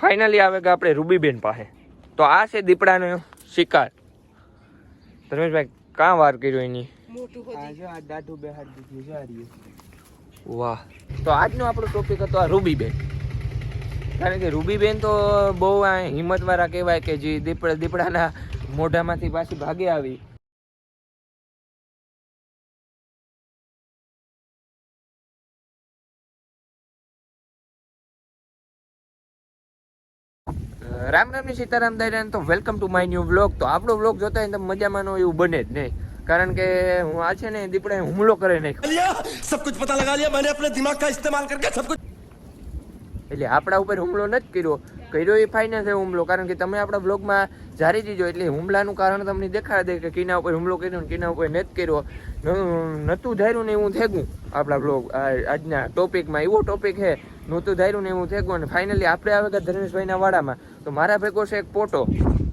Finally આવે કે આપણે રૂબીબેન પાસે. તો આ છે દીપડાનો શિકાર. ધર્મેશભાઈ કાં વાર કર્યો એની. વાહ. તો આજનો આપણો ટોપિક હતો આ રૂબીબેન. કારણ કે રૂબીબેન તો બહુ હિંમતવાળા કહેવાય કે જે દીપડા દીપડાના મોઢામાંથી પાછી ભાગે આવી. રામ રામની સીતારામ દાયરાને તો welcome to my new vlog તો આપણો વ્લોગ જોતા હોય તો મજામાં એવું બને જ નહીં. કારણ કે હું આ છે ને દીપડા હુમલો કરે નહીં. સબ કુછ પતા લગા લિયા મેને અપને દિમાગ કા ઇસ્તેમાલ કરકે સબ કુછ એટલે આપણા ઉપર હુમલો નથી કર્યો. કર્યો એ ફાઇનાન્સ હુમલો. કારણ કે તમે આપણા બ્લોગમાં જારી દીધો. એટલે હુમલાનું કારણ તમને દેખાડે કે કિના ઉપર હુમલો કર્યો ને કિના ઉપર નથી કર્યો. નહોતું ધાર્યું ને એવું થેગું આપણા બ્લોગ આજના ટોપિકમાં એવો ટોપિક છે નહોતું ધાર્યું ને એવું થેગો અને ફાઇનલી આપણે આવે કે ધર્મેશભાઈના વાડામાં. તો મારા ભેગો છે એક પોટો.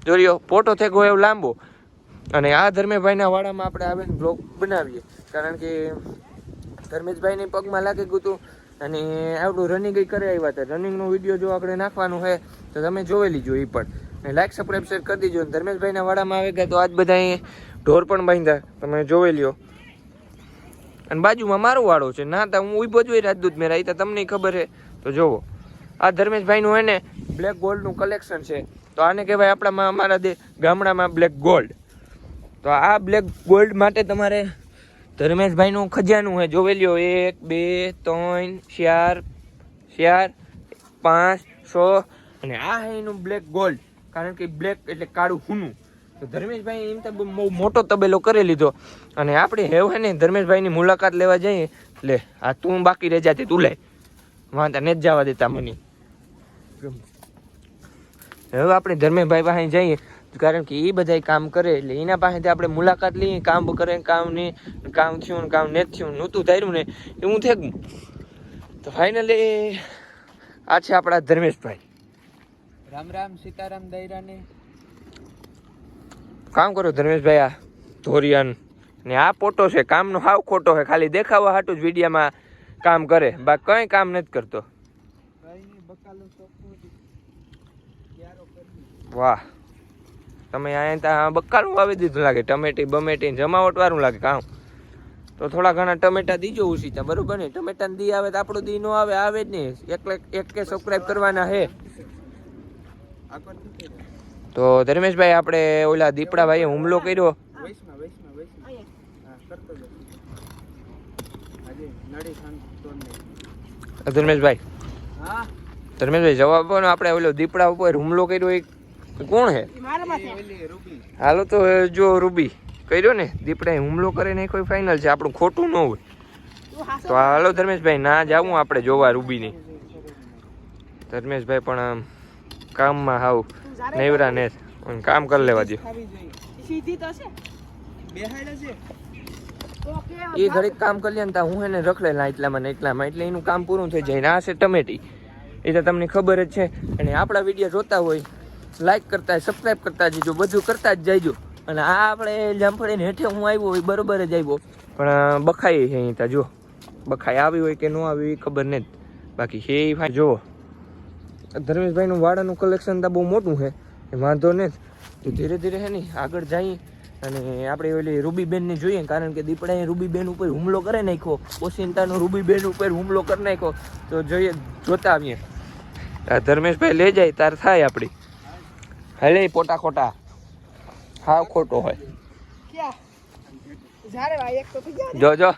જોરિયો પોટો થેગો એવો લાંબો. અને આ ધર્મેશભાઈના વાડામાં આપણે આવીને બ્લોગ બનાવીએ. કારણ કે ધર્મેશભાઈને પગમાં લાગી ગયું હતું અને આપણું રનિંગ કરે આવ્યા હતા. રનિંગનો વીડિયો જો આપણે નાખવાનું હોય તો તમે જોઈ લીજો એ પણ. અને લાઈક સબસ્ક્રાઈબ શેર કરી દીજો. ધર્મેશભાઈના વાડામાં આવી ગયા તો આજ બધા અહીંયા ઢોર પણ બાંધ્યા. તમે જોઈ લ્યો. અને બાજુમાં મારો વાળો છે. ના તા હું ઊભો જોઈ રાજદૂત મેરા એ તો તમને ખબર છે. તો જોવો. આ ધર્મેશભાઈનું હોય ને બ્લેક ગોલ્ડનું કલેક્શન છે. તો આને કહેવાય આપણામાં અમારા ગામડામાં બ્લેક ગોલ્ડ તો આ બ્લેક ગોલ્ડ માટે તમારે ધર્મેશભાઈનું ખજાનું છે જોઈ એક, બે, ત્રણ, ચાર ચાર, પાંચ, છ અને આ એનું બ્લેક ગોલ્ડ કારણ કે બ્લેક એટલે કાળું હુનું તો ધર્મેશભાઈ એમ તો બહુ મોટો તબેલો કરી લીધો. અને આપણે હેવ હે ને ધર્મેશભાઈની મુલાકાત લેવા જઈએ. લે, આ તું બાકી રહી જાતી તું લે. વાંધા ને જ જવા દેતા મને. હવે આપણે ધર્મેશભાઈ પાસે જઈએ કારણ કે એ બધા કામ કરે એટલે એના પાસેથી આપણે મુલાકાત લઈએ કામ કરે કામ નહીં કામ થયું ને કામ નથી થયું. નહોતું ધાર્યું ને એવું થઈ ગયું તો ફાઇનલી આ છે આપણા ધર્મેશભાઈ. રામ રામ સીતારામ દૈરાને. કામ કરો ધર્મેશભાઈ આ ધોરિયન. ને આ પોટો છે કામનો હાવ ખોટો છે ખાલી દેખાવા હાટું જ વિડીયામાં કામ કરે. બાકી કંઈ કામ નથી કરતો. બકાલું. વાહ. તમે અહીંયા ત્યાં બક્કાનું વાવી દીધું લાગે. ટમેટી બમેટી જમાવટ વાળું લાગે કામ તો થોડા ઘણા ટમેટા દીજો ઉસીતા બરોબર ને? ટમેટા દી આવે તો આપણો દી નો આવે આવે જ નહીં એક એક કે સબસ્ક્રાઇબ કરવાના હે? તો ધર્મેશભાઈ, આપણે ઓલા દીપડાભાઈએ હુમલો કર્યો. ધર્મેશભાઈ. ધર્મેશભાઈ જવાબ આપો ને આપણે ઓલો દીપડા ઉપર હુમલો કર્યો એ કોણ હે હાલો તો જો રૂબી કર્યો ને? દીપડાએ હુમલો કરે ને કોઈ ફાઇનલ છે આપણું ખોટું ન હોય. તો હાલો ધર્મેશભાઈ ના જાવું આપણે જોવા રૂબીને. ધર્મેશભાઈ પણ આમ કામમાં હાવ નેવરા ને કામ કરી લેવા દો સીધી તો છે. બેહાડે છે. એ ઘડીક કામ કરી લે હું એને રખડેલા એટલામાં ને એટલામાં. એટલે એનું કામ પૂરું થઈ જાય ને આ છે ટમેટી. એ તો તમને ખબર જ છે. અને આપણા વીડિયો જોતા હોય લાઈક કરતા સબસ્ક્રાઈબ કરતા જજો, બધું કરતા જ જઈજો અને આ આપણે જામફળીને હેઠે હું આવ્યો હોય બરોબર જ આવ્યો. પણ બખાઈ છે અહીં તા જો બખાઈ આવી હોય કે ન આવી એ ખબર નહીં બાકી છે એ ફાઈ જુઓ. ધર્મેશભાઈનું વાડાનું કલેક્શન તો બહુ મોટું છે. એ વાંધો નહીં તો ધીરે ધીરે હે ને આગળ જઈએ અને આપણે ઓલી રૂબીબેનને જોઈએ કારણ કે દીપડાએ રૂબીબેન ઉપર હુમલો કરે નાખ્યો ઓશિંતાનો રૂબીબેન ઉપર હુમલો કરી નાખ્યો તો જોઈએ જોતા આવીએ આ ધર્મેશભાઈ લઈ જાય તાર થાય આપણી હલે પોટા ખોટા હાવ ખોટો હોય જો જો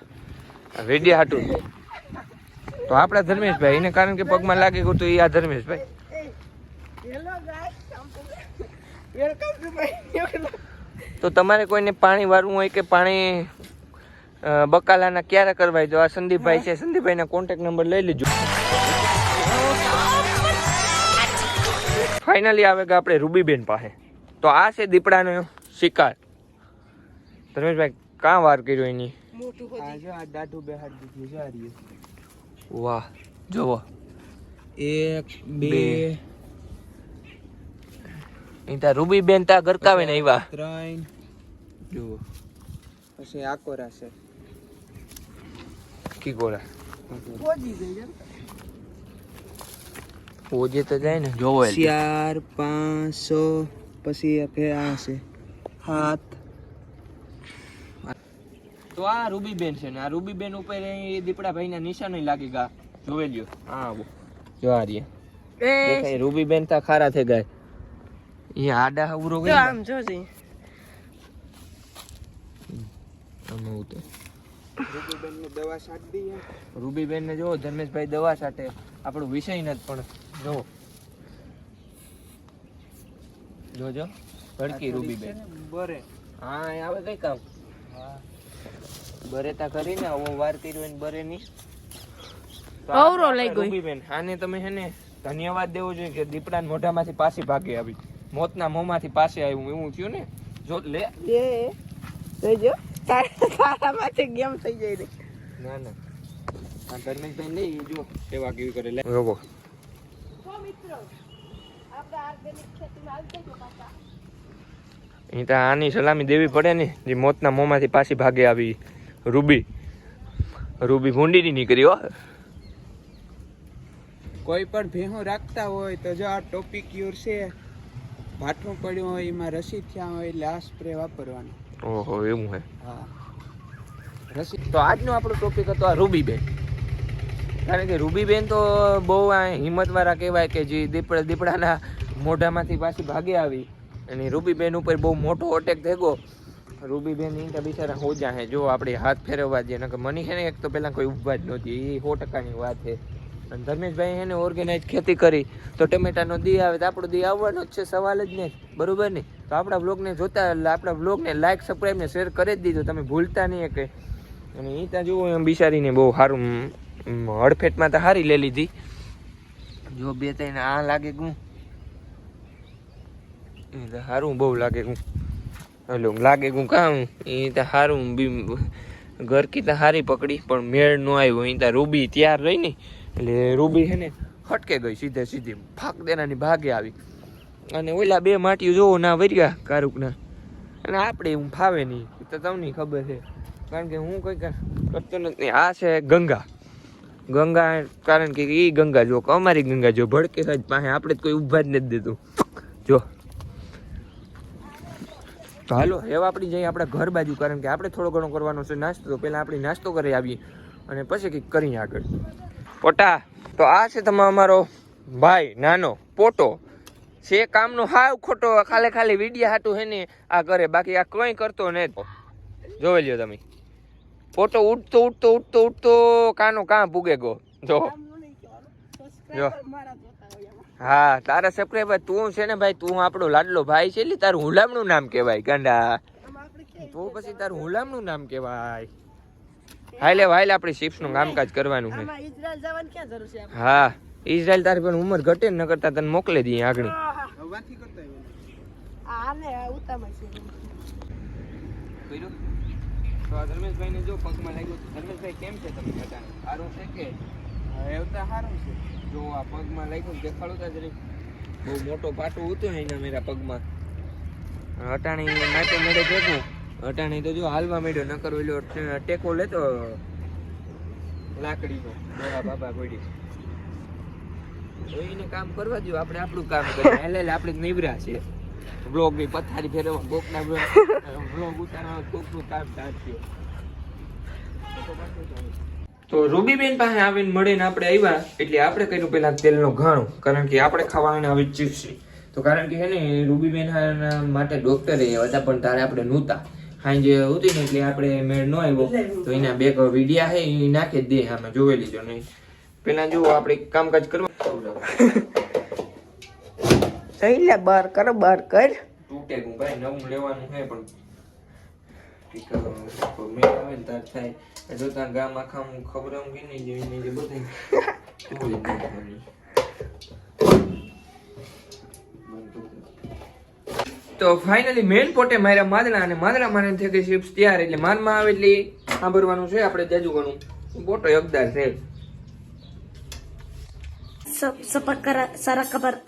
વીડિયો હાટું તો આપણા ધર્મેશભાઈ એને કારણ કે પગમાં લાગી ગયું તો એ આ Dharmeshbhai hello guys welcome to my તો તમારે કોઈને પાણી વાળવું હોય કે પાણી બકાલાના ક્યારે કરવાય? તો આ સંદીપભાઈ છે સંદીપભાઈના કોન્ટેક્ટ નંબર લઈ લેજો. ફાઇનલી આવે કે આપણે રૂબીબેન પાસે. તો આ છે દીપડાનો શિકાર. ધર્મેશભાઈ કાં વાર કર્યો એની? મોટું જો આ દાઢું બેહાડી દીધું જો આ રહ્યું. વાહ જોવો. એક બે. ત્યાં રૂબીબેન ત્યાં ગરકાવે ને એવા ત્રણ. જુઓ પછી આકોરા છે. કી કોરા. ઓજે તો જાય ને. જોવો ચાર ચાર પાંચસો પછી ફેર આ છે. હાથ. તો આ રૂબીબેન છે ને આ રૂબીબેન ઉપર દીપડા ભાઈ ના નિશાન લાગી ગયા જોવે લ્યો. હા જો આ રહ્યા એ દેખાય રૂબીબેન તા ખારા થઈ ગયા. એ આડા ઉરો ગયા ગઈ આમ જો દઈએ. રૂબીબેન ને જો ધર્મેશભાઈ દવા સાટે આપણો વિષય નથી પણ જો જોજો. ભડકી રૂબીબેન. બરે. હા એ આવે કઈ કામ? બરેતા કરીને આવો વાર કર્યો ને બરે ની અવરો લઈ ગઈ. રૂબીબેન આને તમે હે ને ધન્યવાદ દેવો જોઈએ કે દીપડાના મોઢામાંથી પાછી ભાગી આવી. મોતના મોંમાંથી પાસે આવ્યું એવું થયું ને? જો લે. એ જોજો તારામાંથી ગેમ થઈ જાય રે. ના ના. આ ધર્મેશભાઈ લઈ જો સેવા કેવી કરે. લે. રોબો. તો મિત્રો આપણે ઓર્ગેનિક ખેતીમાં આવી જજો પાછા. અહીં તો આની સલામી દેવી પડે ને જે મોતના મોંમાંથી પાછી ભાગે આવી રૂબી. રૂબી ભૂંડી ની નીકળી હો. કોઈ પણ ભેહું રાખતા હોય તો જો આ ટોપિક યુર છે. ભાઠું પડ્યું હોય એમાં રસી થયા હોય એટલે આ સ્પ્રે વાપરવાનો. ઓહો, એવું હે. તો આજનો આપણો ટોપિક હતો આ રૂબીબેન. કારણ કે રૂબીબેન તો બહુ આ હિંમતવાળા કહેવાય કે જે દીપડા દીપડાના મોઢામાંથી પાછી ભાગી આવી. અને રૂબીબેન ઉપર બહુ મોટો અટેક થઈ ગયો રૂબીબેન ઈંટા બિચારા હોજા હે. જો આપણે હાથ ફેરવવા જઈએ નકર મની છે ને, એક તો પહેલાં કોઈ ઊભા જ નહોતી એ સો ટકાની વાત છે અને ધર્મેશભાઈ એને ઓર્ગેનાઇઝ ખેતી કરી. તો ટમેટાનો દી આવે, તો આપણો દી આવવાનો જ છે, સવાલ જ નહીં. બરોબર ને? તો આપણા બ્લોગને જોતા, આપણા બ્લોગને લાઈક સબસ્ક્રાઈબ ને શેર કરી જ દીધો. તમે ભૂલતા નહીં કે અને એ ત્યાં જુઓ, એમ બિચારીને બહુ સારું હડફેટમાં તો સારી લઈ લીધી. જો બે ત્રણ આ લાગે ગું. એ તો સારું બહુ લાગે હું હલો, લાગે હું કામ એ તો સારું બી, ઘરકી તો સારી પકડી, પણ મેળ ન આવ્યો. અહીં તો રૂબી તૈયાર રહી ને. એટલે રૂબી છે ને હટકે ગઈ સીધે સીધી ફાક દેનાની ભાગે આવી. અને ઓલા બે માટીઓ જોવો ના વર્યા કારુકના. અને આપણે હું ફાવે નહીં તો તમને ખબર છે. કારણ કે હું કંઈક કરતો નથી. આ છે ગંગા. ગંગા, કારણ કે એ ગંગા જો, અમારી ગંગા જો ભડકે સાહેબ પાસે, આપણે કોઈ ઊભા જ નથી દેતું. જો. હાલો, હવે આપણી જઈએ આપણા ઘર બાજુ, કારણ કે આપણે થોડો ઘણો કરવાનો છે નાસ્તો. પહેલાં આપણે નાસ્તો કરી આવીએ અને પછી કંઈક કરીએ આગળ. પોટા, તો આ છે તમારો અમારો ભાઈ, નાનો પોટો. છે કામનો હાવ ખોટો ખાલી ખાલી વિડિયા હાટું હે ને આ કરે, બાકી આ કંઈ કરતો ને જોઈ લ્યો તમે. ફોટો ઉડતો ઉડતો ઉડતો ઉડતો કાનો કાં પૂગે ગો જો. નહીં. જો. હા, તારા સબસ્ક્રાઈબર તું છે ને ભાઈ, તું આપણો લાડલો ભાઈ છે એટલે તારું હુલામનું નામ કહેવાય, ગાંડા. તો પછી તારું હુલામનું નામ કહેવાય. હાલે હાલે આપણે શિપ્સનું કામકાજ કરવાનું છે. આમાં ઇઝરાયલ જવાની ક્યાં જરૂર છે હા ઇઝરાયલ તારી પણ ઉંમર ઘટે ને ન કરતા તને મોકલી દઈએ આગળ. આ ધર્મેશભાઈને જો પગમાં લાગ્યું ધર્મેશભાઈ કેમ છે તમે બધાને? સારું છે કે? એવું તો સારું છે. જો આ પગમાં લાગ્યું ને દેખાડો જ જરીક બહુ મોટો પાટો ઉતો એના મેરા પગમાં. અટાણી માટે મેળે ભેગું. અટાણી તો જો હાલવા માંડ્યો, નકર ઓલો ટેકો લેતો લાકડીનો. મારા બાબા પડી એને કામ કરવા દો આપણે આપણું કામ કરીએ. એટલે આપણે નિવરા છે બ્લોગની પથારી ફેરવવા કોકના બ્લોગ ઉતારવા, કોકનું કામ ચાલશે તો રૂબીબેન પાસે આવીને મળીને આપણે આવ્યા, એટલે આપણે કર્યું પેલા તેલનો ઘાણો, કારણ કે આપણે ખાવાના આવી છે. તો કારણ કે હે ને, રૂબીબેન માટે માટે એ હતા, પણ તારે આપણે નહોતા. સાંજે હતી ને એટલે આપણે મેળ ન આવ્યો તો એના બે વિડિયા છે એ નાખી દે આમે જોઈ લીધો નહીં. પેલા જો આપણે કામકાજ કરવા. જઈ લે બાર કર બાર કર. તૂટે હું ભાઈ નવું લેવાનું છે પણ મેળ આવે ને તાર થાય. જો તાર ગામ આખા ખબર આમ નહીં જેવી જે બધું તો ફાઇનલી મેન પોટે માર્યા માદરા અને માદરા મારે થઈ ગઈ શિપ્સ તૈયાર એટલે માનમાં આવે એટલે સાંભળવાનું છે આપણે જાજુ ઘણું પોટો યોગદાર છે Sa, sa pagkara, sa rakabar,